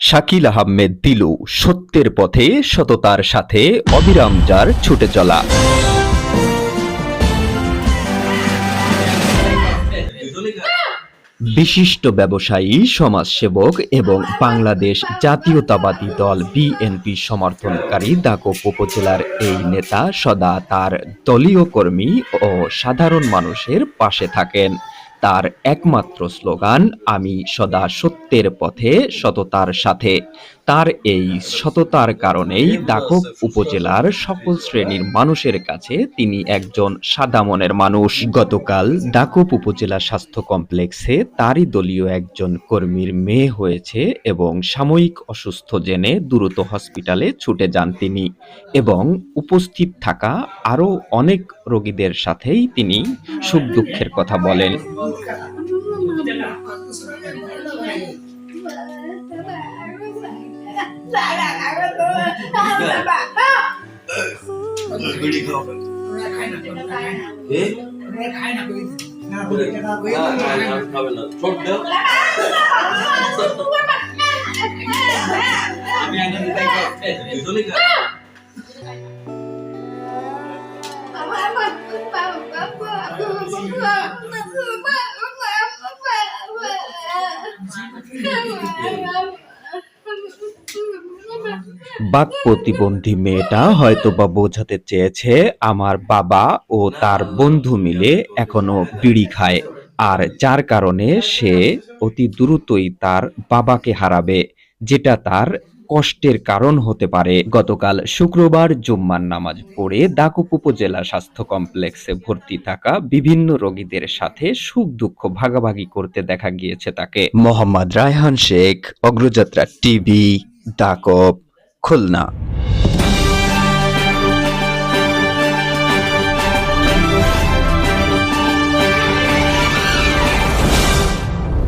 শাকিল আহমেদ দিলু সত্যের পথে সততার সাথে অবিরাম যার ছুটে চলা। বিশিষ্ট ব্যবসায়ী, সমাজসেবক এবং বাংলাদেশ জাতীয়তাবাদী দল বিএনপি সমর্থনকারী দাকপ উপজেলার এই নেতা সদা তার দলীয় কর্মী ও সাধারণ মানুষের পাশে থাকেন। তার একমাত্র স্লোগান আমি সদা সত্যের পথে সততার সাথে। তার এই সততার কারণেই দাকপ উপজেলার সকল শ্রেণির মানুষের কাছে তিনি একজন সাদা মনের মানুষ। গতকাল দাকপ উপজেলা স্বাস্থ্য কমপ্লেক্সে তারই দলীয় একজন কর্মীর মেয়ে হয়েছে এবং সাময়িক অসুস্থ জেনে দ্রুত হসপিটালে ছুটে যান তিনি এবং উপস্থিত থাকা আরও অনেক রোগীদের সাথেই তিনি সুখ দুঃখের কথা বলেন। বিড়ি খাও বাক প্রতিবন্ধী মেয়েটা হয়তোবা বোঝাতে চেয়েছে, আমার বাবা ও তার বন্ধু মিলে এখনও বিড়ি খায়, আর যার কারণে সে অতি দ্রুতই তার বাবাকে হারাবে, যেটা তার কষ্টের কারণ হতে পারে। গতকাল শুক্রবার জুম্মার নামাজ পড়ে দাকুপ উপজেলা স্বাস্থ্য কমপ্লেক্সে ভর্তি থাকা বিভিন্ন রোগীদের সাথে সুখ দুঃখ ভাগাভাগি করতে দেখা গিয়েছে তাকে। মোহাম্মদ রায়হান শেখ, অগ্রযাত্রা টিভি, দাকপ। খুলনা